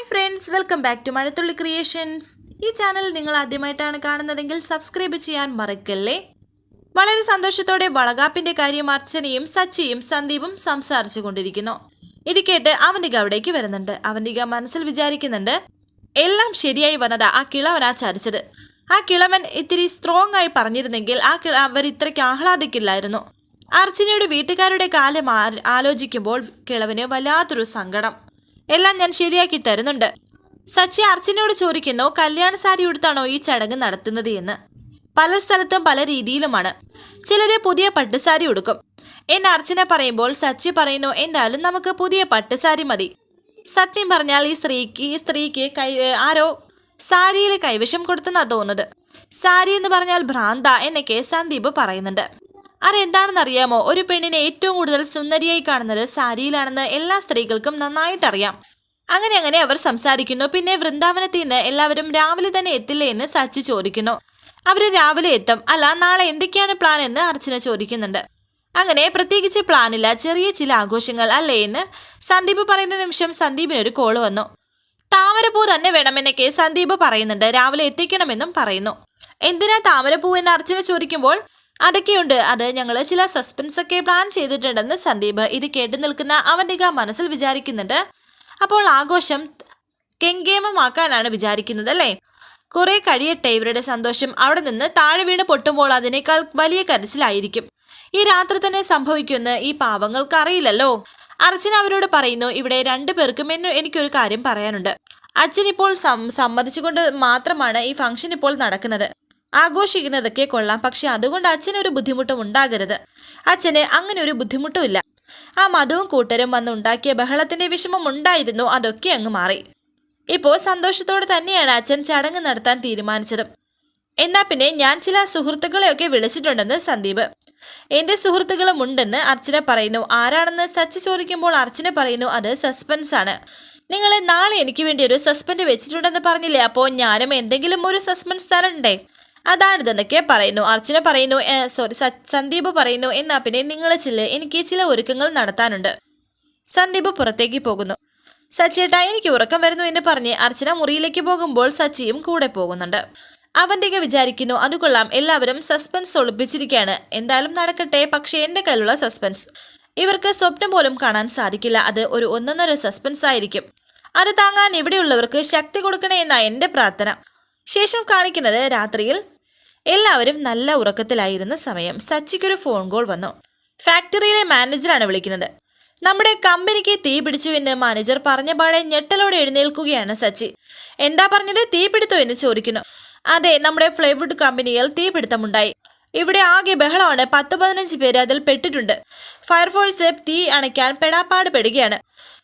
Hi friends welcome back to Mazhathulli creations ഈ channel നിങ്ങൾ ആദ്യമായിട്ടാണ് കാണുന്നതെങ്കിൽ സബ്സ്ക്രൈബ് ചെയ്യാൻ മറക്കല്ലേ? വളരെ സന്തോഷത്തോടെ വളകാപ്പിന്റെ കാര്യം അർച്ചനയും സച്ചിയും സന്ദീപും സംസാരിച്ചു കൊണ്ടിരിക്കുന്നു. ഇത് കേട്ട് അവന്തിക അവിടേക്ക് വരുന്നുണ്ട്. അവന്തിക മനസ്സിൽ വിചാരിക്കുന്നുണ്ട് എല്ലാം ശരിയായി വന്നതാ ആ കിളവനാ ചരിച്ചത് ആ കിളവൻ ഇത്തിരി സ്ട്രോങ് ആയി പറഞ്ഞിരുന്നെങ്കിൽ ആ കിള അവർ ഇത്രയ്ക്ക് ആഹ്ലാദിക്കില്ലായിരുന്നു. അർച്ചനയുടെ വീട്ടുകാരുടെ കാലം ആലോചിക്കുമ്പോൾ കിളവന് വല്ലാത്തൊരു സങ്കടം. എല്ലാം ഞാൻ ശരിയാക്കി തരുന്നുണ്ട്. സച്ചി അർച്ചനയോട് ചോദിക്കുന്നു കല്യാണ സാരി ഉടുത്താണോ ഈ ചടങ്ങ് നടത്തുന്നത് എന്ന്? പല സ്ഥലത്തും പല രീതിയിലുമാണ്. ചിലര് പുതിയ പട്ടുസാരി ഉടുക്കും. എന്ന് അർച്ചന പറയുമ്പോൾ സച്ചി പറയുന്നു എന്തായാലും നമുക്ക് പുതിയ പട്ടുസാരി മതി. സത്യം പറഞ്ഞാൽ ഈ സ്ത്രീക്ക് ഈ സ്ത്രീക്ക് കൈ ആരോ സാരിയിൽ കൈവശം കൊടുത്തെന്നാ തോന്നുന്നത്. സാരി എന്ന് പറഞ്ഞാൽ ഭ്രാന്ത എന്നൊക്കെ സന്ദീപ് പറയുന്നുണ്ട്. അതെന്താണെന്ന് അറിയാമോ ഒരു പെണ്ണിനെ ഏറ്റവും കൂടുതൽ സുന്ദരിയായി കാണുന്നത് സാരിയിലാണെന്ന് എല്ലാ സ്ത്രീകൾക്കും നന്നായിട്ടറിയാം. അങ്ങനെ അങ്ങനെ അവർ സംസാരിക്കുന്നു. പിന്നെ വൃന്ദാവനത്തിൽ നിന്ന് എല്ലാവരും രാവിലെ തന്നെ എത്തില്ലേ എന്ന് സച്ചി ചോദിക്കുന്നു. അവർ രാവിലെ എത്തും. അല്ല നാളെ എന്തൊക്കെയാണ് പ്ലാൻ എന്ന് അർച്ചന ചോദിക്കുന്നുണ്ട്. അങ്ങനെ പ്രത്യേകിച്ച് പ്ലാനില്ല ചെറിയ ചില ആഘോഷങ്ങൾ അല്ലേ എന്ന് സന്ദീപ് പറയുന്ന നിമിഷം സന്ദീപിന് ഒരു കോൾ വന്നു. താമരപ്പൂ തന്നെ വേണമെന്നൊക്കെ സന്ദീപ് പറയുന്നുണ്ട്. രാവിലെ എത്തിക്കണമെന്നും പറയുന്നു. എന്തിനാ താമരപ്പൂ എന്ന് അർച്ചന ചോദിക്കുമ്പോൾ അതൊക്കെയുണ്ട്. അത് ഞങ്ങൾ ചില സസ്പെൻസ് ഒക്കെ പ്ലാൻ ചെയ്തിട്ടുണ്ടെന്ന് സന്ദീപ് ഇത് കേട്ടു നിൽക്കുന്ന അവന്തിക മനസ്സിൽ വിചാരിക്കുന്നുണ്ട്. അപ്പോൾ ആഘോഷം കെങ്കേമമാക്കാനാണ് വിചാരിക്കുന്നത് അല്ലേ? കുറെ കഴിയട്ടെ ഇവരുടെ സന്തോഷം. അവിടെ നിന്ന് താഴെ വീണ് പൊട്ടുമ്പോൾ അതിനേക്കാൾ വലിയ കരച്ചിലായിരിക്കും. ഈ രാത്രി തന്നെ സംഭവിക്കുമെന്ന് ഈ പാവങ്ങൾക്ക് അറിയില്ലല്ലോ. അർച്ചന അവരോട് പറയുന്നു ഇവിടെ രണ്ടു പേർക്കും എന്നെ എനിക്കൊരു കാര്യം പറയാനുണ്ട്. അച്ഛൻ ഇപ്പോൾ സമ്മതിച്ചുകൊണ്ട് മാത്രമാണ് ഈ ഫംഗ്ഷൻ ഇപ്പോൾ നടക്കുന്നത്. ആഘോഷിക്കുന്നതൊക്കെ കൊള്ളാം. പക്ഷെ അതുകൊണ്ട് അച്ഛനൊരു ബുദ്ധിമുട്ടും ഉണ്ടാകരുത്. അച്ഛന് അങ്ങനെ ഒരു ബുദ്ധിമുട്ടുമില്ല. ആ മധുവും കൂട്ടരും വന്ന് ഉണ്ടാക്കിയ ബഹളത്തിന്റെ വിഷമം ഉണ്ടായിരുന്നു. അതൊക്കെ അങ്ങ് മാറി. ഇപ്പോൾ സന്തോഷത്തോടെ തന്നെയാണ് അച്ഛൻ ചടങ്ങ് നടത്താൻ തീരുമാനിച്ചത്. എന്നാ പിന്നെ ഞാൻ ചില സുഹൃത്തുക്കളെയൊക്കെ വിളിച്ചിട്ടുണ്ടെന്ന് സന്ദീപ്. എന്റെ സുഹൃത്തുക്കളും ഉണ്ടെന്ന് അർച്ചന പറയുന്നു. ആരാണെന്ന് സച്ച് ചോദിക്കുമ്പോൾ അർച്ചന പറയുന്നു അത് സസ്പെൻസ് ആണ്. നിങ്ങൾ നാളെ എനിക്ക് വേണ്ടി ഒരു സസ്പെൻഡ് വെച്ചിട്ടുണ്ടെന്ന് പറഞ്ഞില്ലേ? അപ്പോൾ ഞാനും എന്തെങ്കിലും ഒരു സസ്പെൻസ് തരണ്ടേ? അതാണിതെന്നൊക്കെ പറയുന്നു. അർച്ചന പറയുന്നു സോറി സന്ദീപ് പറയുന്നു എന്നാ പിന്നെ നിങ്ങളെ ചില്ല് എനിക്ക് ചില ഒരുക്കങ്ങൾ നടത്താനുണ്ട്. സന്ദീപ് പുറത്തേക്ക് പോകുന്നു. സച്ചിയേട്ടാ എനിക്ക് ഉറക്കം വരുന്നു എന്ന് പറഞ്ഞ് അർച്ചന മുറിയിലേക്ക് പോകുമ്പോൾ സച്ചിയും കൂടെ പോകുന്നുണ്ട്. അവന്തിക വിചാരിക്കുന്നു അത് കൊള്ളാം എല്ലാവരും സസ്പെൻസ് ഒളിപ്പിച്ചിരിക്കുകയാണ് എന്തായാലും നടക്കട്ടെ പക്ഷേ എന്റെ കയ്യിലുള്ള സസ്പെൻസ്. ഇവർക്ക് സ്വപ്നം പോലും കാണാൻ സാധിക്കില്ല. അത് ഒരു ഒന്നൊന്നര സസ്പെൻസ് ആയിരിക്കും അത് താങ്ങാൻ ഇവിടെയുള്ളവർക്ക് ശക്തി കൊടുക്കണേ എന്നാ എന്റെ പ്രാർത്ഥന. ശേഷം കാണിക്കുന്നത് രാത്രിയിൽ എല്ലാവരും നല്ല ഉറക്കത്തിലായിരുന്ന സമയം സച്ചിക്കൊരു ഫോൺ കോൾ വന്നു. ഫാക്ടറിയിലെ മാനേജറാണ് വിളിക്കുന്നത്. നമ്മുടെ കമ്പനിക്ക് തീ പിടിച്ചു എന്ന് മാനേജർ പറഞ്ഞ പാടെ ഞെട്ടലോടെ എഴുന്നേൽക്കുകയാണ് സച്ചി. എന്താ പറഞ്ഞത്? തീ പിടുത്തോ എന്ന് ചോദിക്കുന്നു. അതെ നമ്മുടെ ഫ്ലൈവുഡ് കമ്പനിയിൽ തീപിടുത്തമുണ്ടായി ഇവിടെ ആകെ ബഹളമാണ്. പത്ത് പതിനഞ്ച് പേര് അതിൽ പെട്ടിട്ടുണ്ട്. ഫയർഫോഴ്സ് തീ അണയ്ക്കാൻ പെടാപ്പാട് പെടുകയാണ്.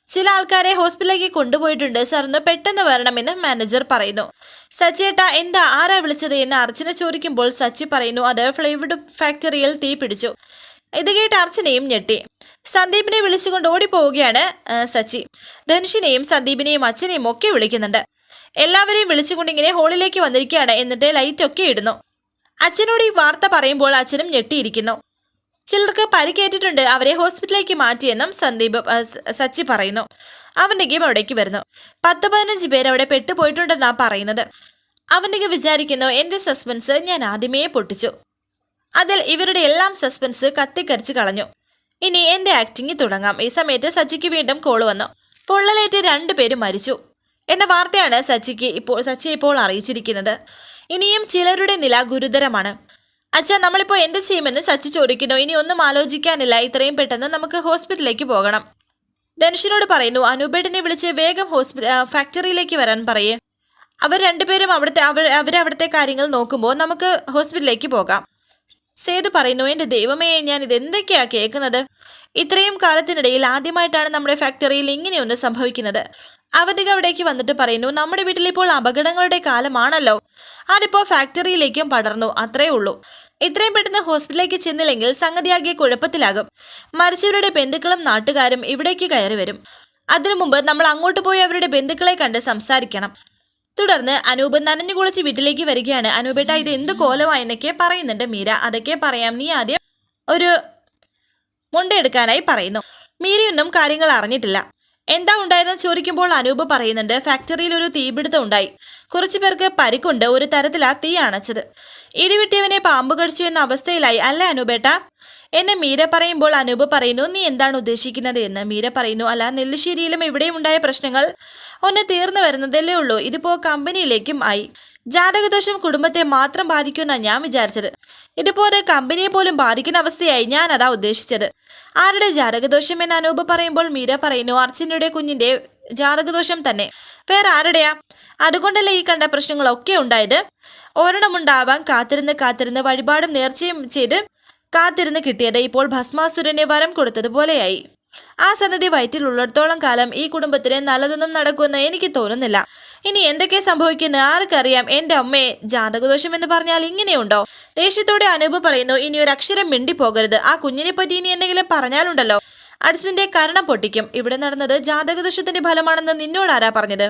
ചില ആൾക്കാരെ ഹോസ്പിറ്റലിലേക്ക് കൊണ്ടുപോയിട്ടുണ്ട്. സാർ ഒന്ന് പെട്ടെന്ന് വരണമെന്ന് മാനേജർ പറയുന്നു. സച്ചേട്ട എന്താ? ആരാ വിളിച്ചത്? എന്ന് അർച്ചന ചോദിക്കുമ്പോൾ സച്ചി പറയുന്നു അത് ഫ്ലൈവുഡ് ഫാക്ടറിയിൽ തീ പിടിച്ചു. ഇത് കേട്ട് അർച്ചനയും ഞെട്ടി. സന്ദീപിനെ വിളിച്ചുകൊണ്ട് ഓടിപ്പോവുകയാണ് സച്ചി. ധനുഷിനെയും സന്ദീപിനെയും അച്ഛനെയും ഒക്കെ വിളിക്കുന്നുണ്ട്. എല്ലാവരെയും വിളിച്ചുകൊണ്ട് ഇങ്ങനെ ഹോളിലേക്ക് വന്നിരിക്കുകയാണ്. എന്നിട്ട് ലൈറ്റ് ഒക്കെ ഇടുന്നു. അച്ഛനോട് ഈ വാർത്ത പറയുമ്പോൾ അച്ഛനും ഞെട്ടിയിരിക്കുന്നു. ചിലർക്ക് പരിക്കേറ്റിട്ടുണ്ട് അവരെ ഹോസ്പിറ്റലിലേക്ക് മാറ്റിയെന്നും സന്ദീപ് സച്ചി പറയുന്നു. അവന്റെ ഗെയിം അവിടേക്ക് വരുന്നു. പത്ത് പതിനഞ്ച് പേര് അവിടെ പെട്ടുപോയിട്ടുണ്ടെന്നാണ് പറയുന്നത്. അവന്റെ വിചാരിക്കുന്നു എന്റെ സസ്പെൻസ് ഞാൻ ആദ്യമേ പൊട്ടിച്ചു. അതിൽ ഇവരുടെ എല്ലാം സസ്പെൻസ് കത്തിക്കരിച്ച് കളഞ്ഞു. ഇനി എന്റെ ആക്ടിങ് തുടങ്ങാം. ഈ സമയത്ത് സച്ചിക്ക് വീണ്ടും കോൾ വന്നു. പൊള്ളലേറ്റ് രണ്ടുപേരും മരിച്ചു. എന്ന വാർത്തയാണ് സച്ചിക്ക് ഇപ്പോൾ സച്ചി ഇപ്പോൾ അറിയിച്ചിരിക്കുന്നത്. ഇനിയും ചിലരുടെ നില ഗുരുതരമാണ്. അച്ഛാ നമ്മളിപ്പോൾ എന്ത് ചെയ്യുമെന്ന് സച്ചി ചോദിക്കുന്നു. ഇനി ഒന്നും ആലോചിക്കാനില്ല. ഇത്രയും പെട്ടെന്ന് നമുക്ക് ഹോസ്പിറ്റലിലേക്ക് പോകണം. ധനുഷിനോട് പറയുന്നു അനൂപേട്ടനെ വിളിച്ച് വേഗം ഹോസ്പിറ്റൽ ഫാക്ടറിയിലേക്ക് വരാൻ പറയേ. അവർ രണ്ടുപേരും അവിടുത്തെ അവർ അവരവിടുത്തെ കാര്യങ്ങൾ നോക്കുമ്പോൾ നമുക്ക് ഹോസ്പിറ്റലിലേക്ക് പോകാം. സേതു പറയുന്നു എന്റെ ദൈവമേ ഞാൻ ഇത് എന്തൊക്കെയാ കേൾക്കുന്നത്? ഇത്രയും കാലത്തിനിടയിൽ ആദ്യമായിട്ടാണ് നമ്മുടെ ഫാക്ടറിയിൽ ഇങ്ങനെയൊന്ന് സംഭവിക്കുന്നത്. അവധിക അവിടേക്ക് വന്നിട്ട് പറയുന്നു നമ്മുടെ വീട്ടിൽ ഇപ്പോൾ അപകടങ്ങളുടെ കാലമാണല്ലോ. അതിപ്പോൾ ഫാക്ടറിയിലേക്കും പടർന്നു. അത്രേ ഉള്ളൂ. ഇത്രയും പെട്ടെന്ന് ഹോസ്പിറ്റലിലേക്ക് ചെന്നില്ലെങ്കിൽ സംഗതിയാകിയ കുഴപ്പത്തിലാകും. മരിച്ചവരുടെ ബന്ധുക്കളും നാട്ടുകാരും ഇവിടേക്ക് കയറി വരും. അതിനു മുമ്പ് നമ്മൾ അങ്ങോട്ട് പോയി അവരുടെ ബന്ധുക്കളെ കണ്ട് സംസാരിക്കണം. തുടർന്ന് അനൂപ് നനഞ്ഞു കുളിച്ച് വീട്ടിലേക്ക് വരികയാണ്. അനൂപേട്ട ഇത് എന്ത് കോലമായെന്നൊക്കെ പറയുന്നുണ്ട് മീര. അതൊക്കെ പറയാം. നീ ആദ്യം ഒരു മുണ്ടെടുക്കാനായി പറയുന്നു. മീരയൊന്നും കാര്യങ്ങൾ അറിഞ്ഞിട്ടില്ല. എന്താ ഉണ്ടായിരുന്നു ചോദിക്കുമ്പോൾ അനൂപ് പറയുന്നുണ്ട് ഫാക്ടറിയിൽ ഒരു തീപിടുത്തം ഉണ്ടായി. കുറച്ചു പേർക്ക് പരിക്കുണ്ട് ഒരു തരത്തിലാ തീ അണച്ചത്. ഇടിവിട്ടിയവനെ പാമ്പ് കടിച്ചു എന്ന അവസ്ഥയിലായി അല്ല അനൂപേട്ട? എന്നെ മീര പറയുമ്പോൾ അനൂപ് പറയുന്നു നീ എന്താണ് ഉദ്ദേശിക്കുന്നത്? എന്ന് മീര പറയുന്നു അല്ല നെല്ലിശ്ശേരിയിലും ഇവിടെയും ഉണ്ടായ പ്രശ്നങ്ങൾ ഒന്ന് തീർന്നു വരുന്നതല്ലേ ഉള്ളൂ. ഇതിപ്പോ കമ്പനിയിലേക്കും ആയി. ജാതകദോഷം കുടുംബത്തെ മാത്രം ബാധിക്കുമെന്നാണ് ഞാൻ വിചാരിച്ചത്. ഇതുപോലെ കമ്പനിയെ പോലും ബാധിക്കുന്ന അവസ്ഥയായി ഞാൻ അതാ ഉദ്ദേശിച്ചത്. ആരുടെ ജാതകദോഷം എന്ന് അനൂപ് പറയുമ്പോൾ മീര പറയുന്നു. അർച്ചനയുടെ കുഞ്ഞിന്റെ ജാതകദോഷം തന്നെ. വേറെ ആരുടെയാ? അതുകൊണ്ടല്ലേ ഈ കണ്ട പ്രശ്നങ്ങളൊക്കെ ഉണ്ടായത്? ഒരെണ്ണമുണ്ടാവാൻ കാത്തിരുന്ന് കാത്തിരുന്ന് വഴിപാടും നേർച്ചയും ചെയ്ത് കാത്തിരുന്ന് കിട്ടിയത് ഇപ്പോൾ ഭസ്മാസുരനെ വരം കൊടുത്തതുപോലെയായി. ആ സന്നദ്ധി വയറ്റിലുള്ളിടത്തോളം കാലം ഈ കുടുംബത്തിന് നല്ലതൊന്നും നടക്കുമെന്ന് എനിക്ക് തോന്നുന്നില്ല. ഇനി എന്തൊക്കെ സംഭവിക്കുന്ന? ആർക്കറിയാം. എന്റെ അമ്മയെ ജാതകദോഷം എന്ന് പറഞ്ഞാൽ ഇങ്ങനെയുണ്ടോ? ദേഷ്യത്തോടെ അനൂപ് പറയുന്നു ഇനി ഒരു അക്ഷരം മിണ്ടിപ്പോകരുത്. ആ കുഞ്ഞിനെ പറ്റി ഇനി എന്തെങ്കിലും പറഞ്ഞാലുണ്ടല്ലോ. അഡ്സിന്റെ കരണം പൊട്ടിക്കും. ഇവിടെ നടന്നത് ജാതകദോഷത്തിന്റെ ഫലമാണെന്ന് നിന്നോട് ആരാ പറഞ്ഞത്?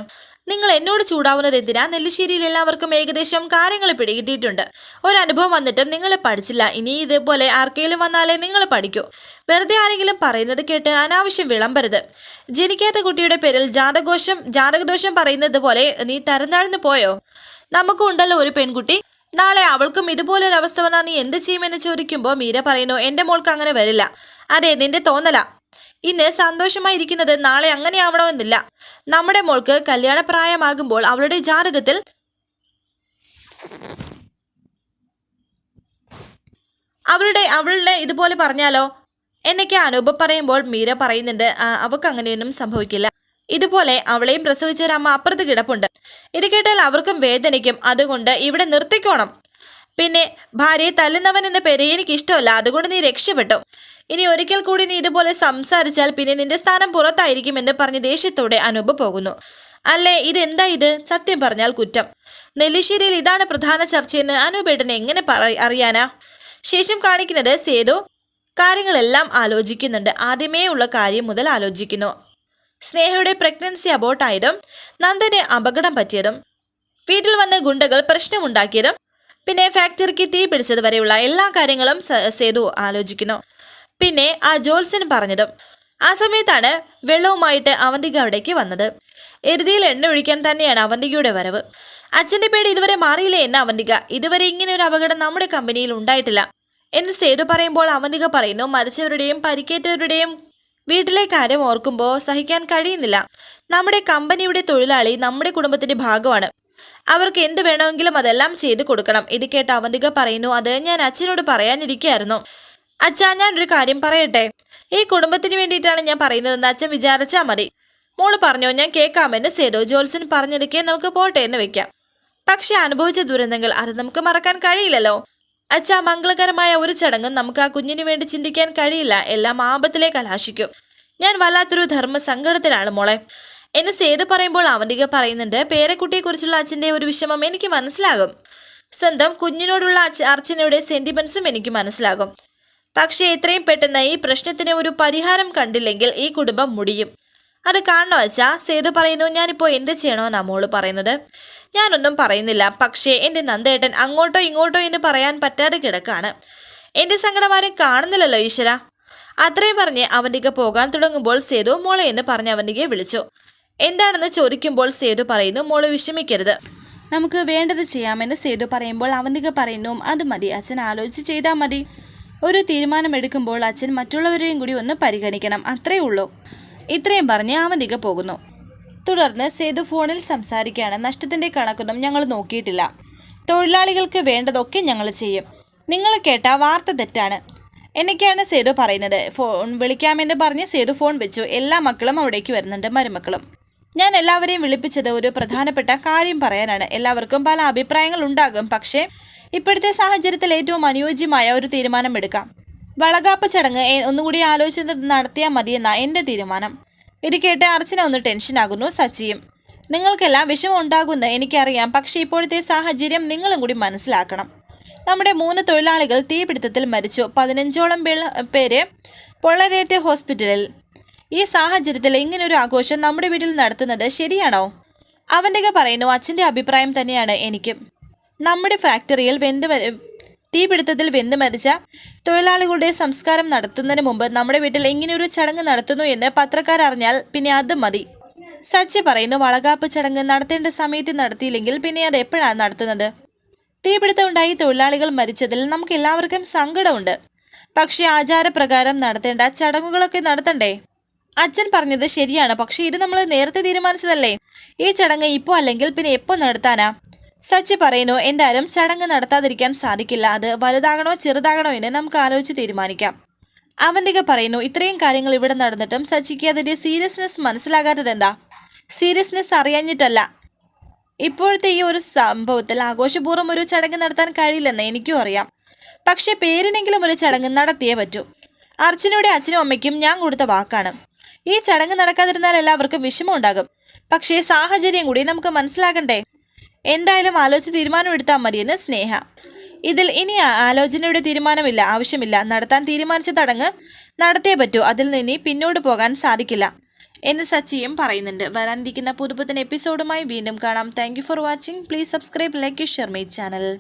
നിങ്ങൾ എന്നോട് ചൂടാവുന്നത് എന്തിനാ? നെല്ലിശ്ശേരിയിൽ എല്ലാവർക്കും ഏകദേശം കാര്യങ്ങൾ പിടികിട്ടിയിട്ടുണ്ട്. ഒരനുഭവം വന്നിട്ടും നിങ്ങൾ പഠിച്ചില്ല. ഇനി ഇതേപോലെ ആർക്കെങ്കിലും വന്നാലേ നിങ്ങൾ പഠിക്കൂ. വെറുതെ ആരെങ്കിലും പറയുന്നത് കേട്ട് അനാവശ്യം വിളമ്പരുത്. ജനിക്കാത്ത കുട്ടിയുടെ പേരിൽ ജാതകോശം ജാതകദോഷം പറയുന്നത് പോലെ നീ തരംതാഴ്ന്നു പോയോ? നമുക്ക് ഉണ്ടല്ലോ ഒരു പെൺകുട്ടി. നാളെ അവൾക്കും ഇതുപോലൊരവസ്ഥ വന്നാൽ നീ എന്ത് ചെയ്യുമെന്ന് ചോദിക്കുമ്പോൾ മീര പറയുന്നു എന്റെ മോൾക്ക് അങ്ങനെ വരില്ല. അതെ നിന്റെ തോന്നല. ഇന്ന് സന്തോഷമായിരിക്കുന്നത് നാളെ അങ്ങനെ ആവണമെന്നില്ല നമ്മുടെ മോൾക്ക് കല്യാണപ്രായമാകുമ്പോൾ അവളുടെ ജാതകത്തിൽ അവളുടെ അവളുടെ ഇതുപോലെ പറഞ്ഞാലോ? എന്നൊക്കെ അനൂപ് പറയുമ്പോൾ മീര പറയുന്നുണ്ട് അവക്ക് അങ്ങനെയൊന്നും സംഭവിക്കില്ല. ഇതുപോലെ അവളെയും പ്രസവിച്ച അമ്മ അപ്പുറത്ത് കിടപ്പുണ്ട്. ഇത് കേട്ടാൽ അവർക്കും വേദനിക്കും. അതുകൊണ്ട് ഇവിടെ നിർത്തിക്കോണം. പിന്നെ ഭാര്യയെ തല്ലുന്നവൻ എന്ന പേര് എനിക്ക് ഇഷ്ടമല്ല അതുകൊണ്ട് നീ രക്ഷപ്പെട്ടു. ഇനി ഒരിക്കൽ കൂടി നീ ഇതുപോലെ സംസാരിച്ചാൽ പിന്നെ നിന്റെ സ്ഥാനം പുറത്തായിരിക്കുമെന്ന് പറഞ്ഞ് ദേഷ്യത്തോടെ അനൂപ് പോകുന്നു. അല്ലേ ഇതെന്താ ഇത്? സത്യം പറഞ്ഞാൽ കുറ്റം. നെല്ലിശ്ശേരിയിൽ ഇതാണ് പ്രധാന ചർച്ചയെന്ന് അനൂപേട്ടനെ എങ്ങനെ അറിയാനാ? ശേഷം കാണിക്കുന്നത് സേതു. കാര്യങ്ങളെല്ലാം ആലോചിക്കുന്നുണ്ട്. ആദ്യമേ ഉള്ള കാര്യം മുതൽ ആലോചിക്കുന്നു. സ്നേഹയുടെ പ്രഗ്നൻസി അബോട്ടായതും നന്ദന് അപകടം പറ്റിയതും വീട്ടിൽ വന്ന ഗുണ്ടകൾ പ്രശ്നമുണ്ടാക്കിയതും പിന്നെ ഫാക്ടറിക്ക് തീ പിടിച്ചത് വരെയുള്ള എല്ലാ കാര്യങ്ങളും സേതു ആലോചിക്കുന്നു. പിന്നെ ആ ജോത്സൻ പറഞ്ഞതും. ആ സമയത്താണ് വെള്ളവുമായിട്ട് അവന്തിക അവിടേക്ക് വന്നത്. എരുതിയിൽ എണ്ണ ഒഴിക്കാൻ തന്നെയാണ് അവന്തികയുടെ വരവ്. അച്ഛന്റെ പേടി ഇതുവരെ മാറിയില്ലേ എന്ന അവന്തിക. ഇതുവരെ ഇങ്ങനെ ഒരു അപകടം നമ്മുടെ കമ്പനിയിൽ ഉണ്ടായിട്ടില്ല എന്ന് സേതു പറയുമ്പോൾ അവന്തിക പറയുന്നു മരിച്ചവരുടെയും പരിക്കേറ്റവരുടെയും വീട്ടിലെ കാര്യം ഓർക്കുമ്പോൾ സഹിക്കാൻ കഴിയുന്നില്ല. നമ്മുടെ കമ്പനിയുടെ തൊഴിലാളി നമ്മുടെ കുടുംബത്തിന്റെ ഭാഗമാണ്. അവർക്ക് എന്ത് വേണമെങ്കിലും അതെല്ലാം ചെയ്തു കൊടുക്കണം. ഇത് കേട്ട് അവന്തിക പറയുന്നു അത് ഞാൻ അച്ഛനോട് പറയാനിരിക്കുകയായിരുന്നു. അച്ഛാ ഞാനൊരു കാര്യം പറയട്ടെ? ഈ കുടുംബത്തിന് വേണ്ടിയിട്ടാണ് ഞാൻ പറയുന്നതെന്ന് അച്ഛൻ വിചാരിച്ചാൽ മതി. മോൾ പറഞ്ഞോ ഞാൻ കേൾക്കാമെന്ന് സേതോ ജോൽസൺ പറഞ്ഞിരിക്കേ നമുക്ക് പോട്ടെ എന്ന് വെക്കാം. പക്ഷെ അനുഭവിച്ച ദുരന്തങ്ങൾ അത് നമുക്ക് മറക്കാൻ കഴിയില്ലല്ലോ. അച്ഛാ മംഗളകരമായ ഒരു ചടങ്ങും നമുക്ക് ആ കുഞ്ഞിനു വേണ്ടി ചിന്തിക്കാൻ കഴിയില്ല. എല്ലാം ആപത്തിലേക്ക് കലാശിക്കും. ഞാൻ വല്ലാത്തൊരു ധർമ്മ സങ്കടത്തിലാണ് മോളെ. എന്നെ സേതു പറയുമ്പോൾ അവന്തിക പറയുന്നുണ്ട് പേരക്കുട്ടിയെക്കുറിച്ചുള്ള അച്ഛന്റെ ഒരു വിഷമം എനിക്ക് മനസ്സിലാകും. സ്വന്തം കുഞ്ഞിനോടുള്ള അർച്ചനയുടെ സെന്റിമെന്റ്സും എനിക്ക് മനസ്സിലാകും. പക്ഷേ എത്രയും പെട്ടെന്ന് ഈ പ്രശ്നത്തിന് ഒരു പരിഹാരം കണ്ടില്ലെങ്കിൽ ഈ കുടുംബം മുടിയും. അത് കാണണോ വെച്ചാ സേതു പറയുന്നു ഞാനിപ്പോൾ എന്ത് ചെയ്യണമെന്നാ മോൾ പറയുന്നത്? ഞാനൊന്നും പറയുന്നില്ല. പക്ഷേ എന്റെ നന്ദേട്ടൻ അങ്ങോട്ടോ ഇങ്ങോട്ടോ എന്ന് പറയാൻ പറ്റാതെ കിടക്കാണ്. എന്റെ സങ്കടം ആരും കാണുന്നില്ലല്ലോ ഈശ്വര. അത്രയും പറഞ്ഞ് അവന്റെ പോകാൻ തുടങ്ങുമ്പോൾ സേതു മോളെ എന്ന് പറഞ്ഞ് അവന്റെ വിളിച്ചു. എന്താണെന്ന് ചോദിക്കുമ്പോൾ സേതു പറയുന്നു മോൾ വിഷമിക്കരുത്. നമുക്ക് വേണ്ടത് ചെയ്യാമെന്ന് സേതു പറയുമ്പോൾ അവന്റെ പറയുന്നു അത് മതി അച്ഛൻ ആലോചിച്ച് ചെയ്താൽ മതി. ഒരു തീരുമാനമെടുക്കുമ്പോൾ അച്ഛൻ മറ്റുള്ളവരെയും കൂടി ഒന്ന് പരിഗണിക്കണം. അത്രേ ഉള്ളൂ. ഇത്രയും പറഞ്ഞ് അവന്തിക പോകുന്നു. തുടർന്ന് സേതു ഫോണിൽ സംസാരിക്കുകയാണ്. നഷ്ടത്തിന്റെ കണക്കൊന്നും ഞങ്ങൾ നോക്കിയിട്ടില്ല. തൊഴിലാളികൾക്ക് വേണ്ടതൊക്കെ ഞങ്ങൾ ചെയ്യും. നിങ്ങൾ കേട്ട വാർത്ത തെറ്റാണ്. എന്നൊക്കെയാണ് സേതു പറയുന്നത്. ഫോൺ വിളിക്കാമെന്ന് പറഞ്ഞ് സേതു ഫോൺ വെച്ചു. എല്ലാ മക്കളും അവിടേക്ക് വരുന്നുണ്ട് മരുമക്കളും. ഞാൻ എല്ലാവരെയും വിളിപ്പിച്ചത് ഒരു പ്രധാനപ്പെട്ട കാര്യം പറയാനാണ്. എല്ലാവർക്കും പല അഭിപ്രായങ്ങൾ ഉണ്ടാകും. പക്ഷേ ഇപ്പോഴത്തെ സാഹചര്യത്തിൽ ഏറ്റവും അനുയോജ്യമായ ഒരു തീരുമാനം എടുക്കാം. വളകാപ്പ് ചടങ്ങ് ഒന്നുകൂടി ആലോചിച്ച് നടത്തിയാൽ മതിയെന്ന എന്റെ തീരുമാനം. ഇത് കേട്ട് അർച്ചന ഒന്ന് ടെൻഷനാകുന്നു സച്ചിയും. നിങ്ങൾക്കെല്ലാം വിഷമം ഉണ്ടാകുമെന്ന് എനിക്കറിയാം പക്ഷേ ഇപ്പോഴത്തെ സാഹചര്യം നിങ്ങളും കൂടി മനസ്സിലാക്കണം. നമ്മുടെ മൂന്ന് തൊഴിലാളികൾ തീപിടുത്തത്തിൽ മരിച്ചു. പതിനഞ്ചോളം പേര് പൊള്ളരേറ്റ് ഹോസ്പിറ്റലിൽ. ഈ സാഹചര്യത്തിൽ ഇങ്ങനൊരു ആഘോഷം നമ്മുടെ വീട്ടിൽ നടത്തുന്നത് ശരിയാണോ? അവന്റെ പറയുന്നു അച്ഛന്റെ അഭിപ്രായം തന്നെയാണ് എനിക്കും. നമ്മുടെ ഫാക്ടറിയിൽ വെന്ത് തീപിടുത്തത്തിൽ വെന്ത് മരിച്ച തൊഴിലാളികളുടെ സംസ്കാരം നടത്തുന്നതിന് മുമ്പ് നമ്മുടെ വീട്ടിൽ ഇങ്ങനെയൊരു ചടങ്ങ് നടത്തുന്നു എന്ന് പത്രക്കാർ അറിഞ്ഞാൽ പിന്നെ അത് മതി. സച്ചി പറയുന്നു വളകാപ്പ് ചടങ്ങ് നടത്തേണ്ട സമയത്ത് നടത്തിയില്ലെങ്കിൽ പിന്നെ അത് എപ്പോഴാണ് നടത്തുന്നത്? തീപിടുത്തമുണ്ടായി തൊഴിലാളികൾ മരിച്ചതിൽ നമുക്ക് എല്ലാവർക്കും സങ്കടമുണ്ട്. പക്ഷേ ആചാരപ്രകാരം നടത്തേണ്ട ചടങ്ങുകളൊക്കെ നടത്തണ്ടേ? അച്ഛൻ പറഞ്ഞത് ശരിയാണ് പക്ഷേ ഇത് നമ്മൾ നേരത്തെ തീരുമാനിച്ചതല്ലേ? ഈ ചടങ്ങ് ഇപ്പോൾ അല്ലെങ്കിൽ പിന്നെ എപ്പോൾ നടത്താനാ? സച്ചി പറയുന്നു എന്തായാലും ചടങ്ങ് നടത്താതിരിക്കാൻ സാധിക്കില്ല. അത് വലുതാകണോ ചെറുതാകണോ എന്ന് നമുക്ക് ആലോചിച്ച് തീരുമാനിക്കാം. അവന്തിക പറയുന്നു ഇത്രയും കാര്യങ്ങൾ ഇവിടെ നടന്നിട്ടും സച്ചിക്ക് അതിന്റെ സീരിയസ്നെസ് മനസ്സിലാകാത്തത് എന്താ? സീരിയസ്നെസ് അറിയാഞ്ഞിട്ടല്ല. ഇപ്പോഴത്തെ ഈ ഒരു സംഭവത്തിൽ ആഘോഷപൂർവം ഒരു ചടങ്ങ് നടത്താൻ കഴിയില്ലെന്ന് എനിക്കും അറിയാം. പക്ഷെ പേരിനെങ്കിലും ഒരു ചടങ്ങ് നടത്തിയേ പറ്റൂ. അർച്ചനയുടെ അച്ഛനും അമ്മയ്ക്കും ഞാൻ കൊടുത്ത വാക്കാണ്. ഈ ചടങ്ങ് നടക്കാതിരുന്നാൽ എല്ലാവർക്കും വിഷമം ഉണ്ടാകും പക്ഷേ സാഹചര്യം കൂടി നമുക്ക് മനസ്സിലാകണ്ടേ? എന്തായാലും ആലോചിച്ച് തീരുമാനമെടുത്താൽ മതിയെന്ന് സ്നേഹ. ഇതിൽ ഇനി ആലോചനയുടെ തീരുമാനമില്ല ആവശ്യമില്ല. നടത്താൻ തീരുമാനിച്ച തടങ്ങ് നടത്തേ പറ്റൂ. അതിൽ നിന്ന് പിന്നോട്ട് പോകാൻ സാധിക്കില്ല എന്ന് സച്ചിയും പറയുന്നുണ്ട്. വരാനിരിക്കുന്ന പുതുപുത്തൻ എപ്പിസോഡുമായി വീണ്ടും കാണാം. Thank for watching please subscribe like share my channel